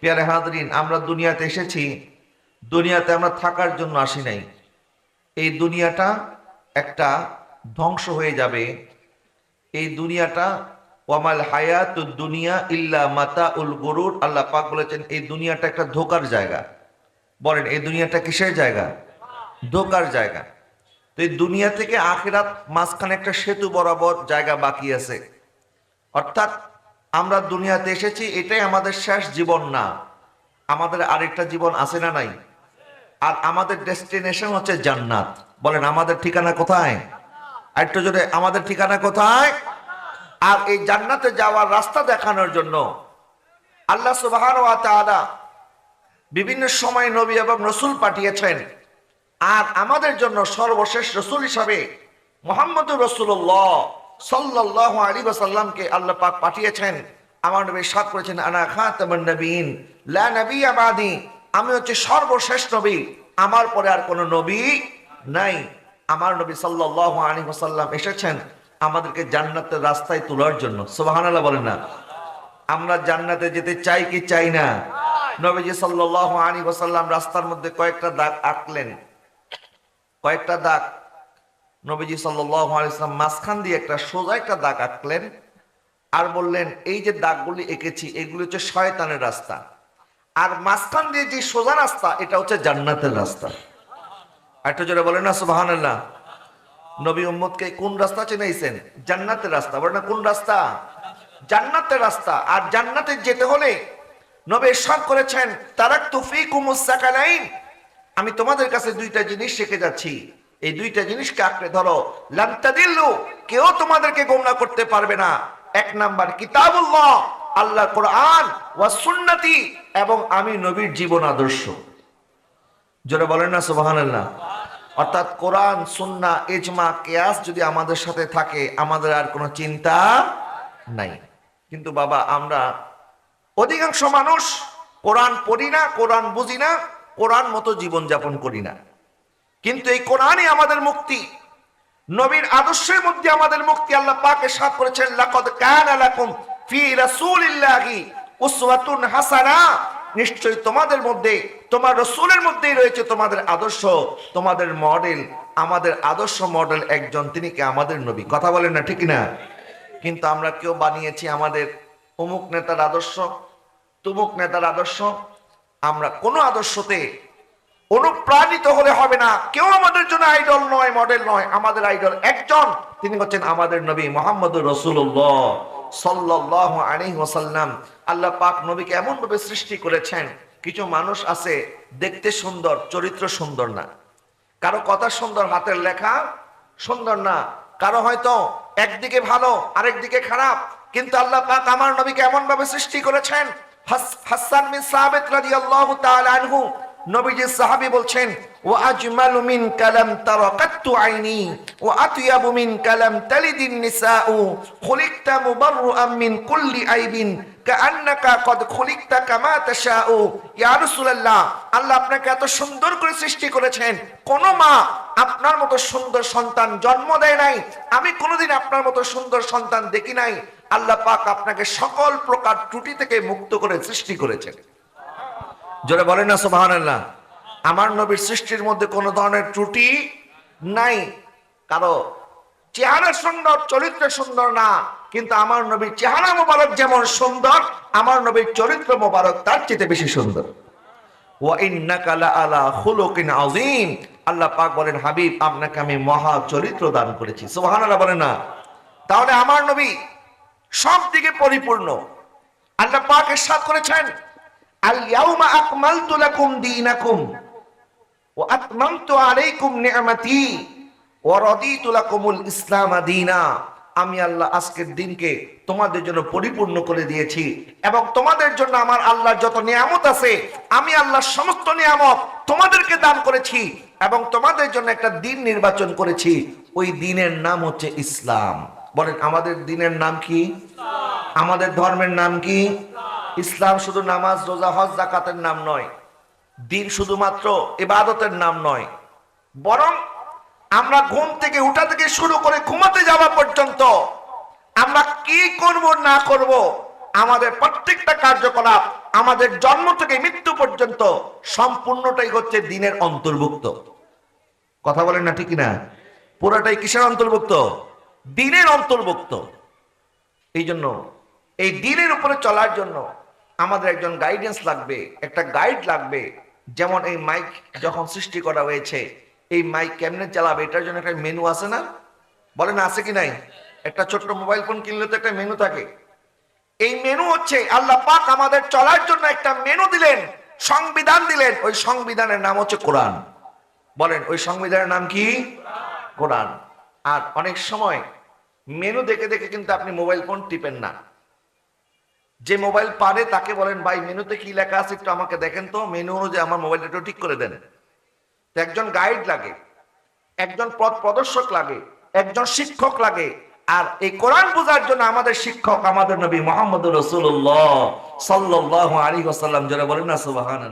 পেয়ারে হাদরিন আমরা দুনিয়াতে এসেছি, দুনিয়াতে আমরা থাকার জন্য আসি নাই। এই দুনিয়াটা একটা ধ্বংস হয়ে যাবে। এই দুনিয়াটা, ওয়ামাল হায়াত দুনিয়া ইল্লা মাতা উল গরুর, আল্লাহ পাক বলেছেন, এই দুনিয়াটা একটা ধোকার জায়গা। বলেন, এই দুনিয়াটা কিসের জায়গা? ধোকার জায়গা। তো এই দুনিয়া থেকে আখেরাত মাঝখানে একটা সেতু বরাবর জায়গা বাকি আছে। অর্থাৎ আমরা দুনিয়াতে এসেছি, এটাই আমাদের শেষ জীবন না। আমাদের আরেকটা জীবন আছে না নাই? আর আমাদের ডেস্টিনেশন হচ্ছে জান্নাত। বলেন, আমাদের ঠিকানা কোথায়? একটু জোরে, আমাদের ঠিকানা কোথায়? আর এই জান্নাতে যাওয়ার রাস্তা দেখানোর জন্য আল্লাহ তাআলা বিভিন্ন সময় নবী এবং রসুল পাঠিয়েছেন। আর আমাদের জন্য সর্বশেষ রসুল হিসাবে মোহাম্মদুর রসুল্লাহ সাল্লাহ আলী সাল্লামকে আল্লাহ পাক পাঠিয়েছেন। আমার নবী সাত করেছেন, আনা খাতামুন নবীন, লা নবী আবাদি আমি হচ্ছে সর্বশেষ নবী, আমার পরে আর কোনো নবী নাই। আমার নবী সাল্লাহ আলী সাল্লাম এসেছেন আমাদেরকে জান্নাতের রাস্তায় তোলার জন্য। সুবহানাল্লাহ বলেন না। আমরা জান্নাতে যেতে চাই কি চাই না? নবীজি সাল্লাল্লাহু আলাইহি ওয়াসাল্লাম রাস্তার মধ্যে কয়েকটা দাগ আঁকলেন। কয়েকটা দাগ নবীজি আলাইহি মাঝখান দিয়ে একটা সোজা একটা দাগ আঁকলেন আর বললেন, এই যে দাগগুলি এঁকেছি, এগুলি হচ্ছে শয়তানের রাস্তা। আর মাঝখান দিয়ে যে সোজা রাস্তা, এটা হচ্ছে জান্নাতের রাস্তা। একটা জোরে বলেন না, সুবহানাল্লাহ। নবী উম্মতকে কোন রাস্তা চিনাইছেন? জান্নাতের রাস্তা। বলেন না, কোন রাস্তা? জান্নাতের রাস্তা। আর জান্নাতে যেতে হলে নবী সব করেছেন তারাক তুফিকুমুস সাকালাইন আমি তোমাদের কাছে দুইটা জিনিস শিখে যাচ্ছি। এই দুইটা জিনিসকে আঁকড়ে ধরো। লান্তাদিল্লু, কেউ তোমাদেরকে গোমরা করতে পারবে না। এক নাম্বার কিতাবুল্লাহ, আল্লাহ কোরআন ওয়া সুন্নতি এবং আমি নবীর জীবন আদর্শ। জোরে বলেন না, সুবহানাল্লাহ। অর্থাৎ কোরআন সুন্না ইজমা, কেয়াস যদি আমাদের সাথে থাকে, আমাদের আর কোনো চিন্তা নাই। কিন্তু বাবা, আমরা অধিকাংশ মানুষ কোরআন পড়ি না, কোরআন বুঝি না, কোরআন মতো জীবন যাপন করি না। কিন্তু এই কোরআনই আমাদের মুক্তি। নবীর আদর্শের মধ্যে আমাদের মুক্তি আল্লাহ পাকে সাথ করেছেন, লাকদ কানা লাকুম ফি রাসূলিল্লাহি উসওয়াতুন হাসানা। নিশ্চয়ই তোমাদের মধ্যে, তোমার রসুলের মধ্যেই রয়েছে তোমাদের আদর্শ, তোমাদের মডেল, আমাদের আদর্শ মডেল একজন, তিনি কি আমাদের নবী? কথা বলেন না, ঠিক না? কিন্তু আমরা কেউ বানিয়েছি আমাদের অমুক নেতার আদর্শ, তুমুক নেতার আদর্শ, আমরা কোনো আদর্শতে অনুপ্রাণিত হলে হবে না। কেউ আমাদের জন্য আইডল নয় মডেল নয়, আমাদের আইডল একজন। তিনি হচ্ছেন আমাদের নবী মোহাম্মদ রসুল্লাহ সাল্লাহ আলাইহি ওয়াসাল্লাম। আল্লাহ পাক নবীকে এমন ভাবে সৃষ্টি করেছেন, কিছু মানুষ আছে দেখতে সুন্দর, চরিত্র সুন্দর না। কারও কথা সুন্দর হাতের লেখা সুন্দর না। কারও হয়তো একদিকে ভালো, আরেকদিকে খারাপ। কিন্তু আল্লাহ পাক আমার নবীকে এমন ভাবে সৃষ্টি করেছেন, হাস- হাসান বিন সাবিত রাদিয়াল্লাহু তাআলা আনহু নবীজি সাহাবী বলছেন আজমালু মিন কালাম আইনি, ওয়া আতয়াবু মিন কালাম তালিদিন কুল্লি আইবিন কদ কামা ইয়া রাসূলুল্লাহ, আল্লাহ আপনাকে এত সুন্দর করে সৃষ্টি করেছেন। কোন মা আপনার মতো সুন্দর সন্তান জন্ম দেয় নাই। আমি কোনোদিন আপনার মতো সুন্দর সন্তান দেখি নাই। আল্লাহ পাক আপনাকে সকল প্রকার ত্রুটি থেকে মুক্ত করে সৃষ্টি করেছেন। জোরে বলেন না, সুবহানাল্লাহ। আমার নবীর সৃষ্টির মধ্যে কোনো ধরনের ত্রুটি নাই। কারও চেহারা সুন্দর, চরিত্র সুন্দর না, কিন্তু আমার নবীর চেহারা মোবারক যেমন সুন্দর, আমার নবীর চরিত্র মোবারক তার চেয়ে বেশি সুন্দর। আল্লাহ পাক বলেন, হাবিব, আপনাকে আমি মহা চরিত্র দান করেছি। সুবহানাল্লাহ বলেন না। তাহলে আমার নবী সব দিকে পরিপূর্ণ। আল্লাহ পাক ইরশাদ করেছেন। আল ইয়াউমা আকমালতু লাকুম দীনাকুম ওয়া আতমামতু আলাইকুম নি'মাতি ওয়া রাদিতু লাকুমুল ইসলাম দীনা। আমি আল্লাহ আজকের দিনকে তোমাদের জন্য পরিপূর্ণ করে দিয়েছি এবং তোমাদের জন্য আমার আল্লাহর যত নিয়ামত আছে, আমি আল্লাহর সমস্ত নিয়ামত তোমাদেরকে দান করেছি এবং তোমাদের জন্য একটা দিন নির্বাচন করেছি। ওই দিনের নাম হচ্ছে ইসলাম। বলেন, আমাদের দিনের নাম কি? আমাদের ধর্মের নাম কি? ইসলাম শুধু নামাজ, রোজা, হজ জাকাতের নাম নয়। দিন শুধুমাত্র ইবাদতের নাম নয়। বরং আমরা ঘুম থেকে উঠা থেকে শুরু করে ঘুমাতে যাওয়া পর্যন্ত আমরা কি করব, না করব, আমাদের প্রত্যেকটা কার্যকলাপ, আমাদের জন্ম থেকে মৃত্যু পর্যন্ত সম্পূর্ণটাই হচ্ছে দিনের অন্তর্ভুক্ত। কথা বলেন না ঠিক না পুরাটাই কিসের অন্তর্ভুক্ত? দিনের অন্তর্ভুক্ত। এই জন্য এই দিনের উপরে চলার জন্য আমাদের একজন গাইডেন্স লাগবে, একটা গাইড লাগবে। যেমন এই মাইক যখন সৃষ্টি করা হয়েছে, এই মাইক কেমনে চালাবে, এটার জন্য একটা মেনু আছে না? বলেন, আছে কি নাই? একটা ছোট্ট মোবাইল ফোন কিনলে তো একটা মেনু থাকে। এই মেনু হচ্ছে, আল্লাহ পাক আমাদের চলার জন্য একটা মেনু দিলেন, সংবিধান দিলেন। ওই সংবিধানের নাম হচ্ছে কোরআন। বলেন, ওই সংবিধানের নাম কি? কোরআন। আর অনেক সময় মেনু দেখে দেখে কিন্তু আপনি মোবাইল ফোন টিপেন না। যে মোবাইল পারে তাকে বলেন, ভাই, মেনুতে কি লেখা আছে একটু আমাকে দেখেন তো। মেনু অনুযায়ী আমার মোবাইলটা একটু ঠিক করে দেন। একজন গাইড লাগে, একজন পথ প্রদর্শক লাগে, একজন শিক্ষক লাগে। আর এই কোরআন বোঝার জন্য আমাদের শিক্ষক আমাদের নবী মোহাম্মদ রসুল্লাহ সাল্লাহ আলী ওসাল্লাম যারা বলেন না সুবাহান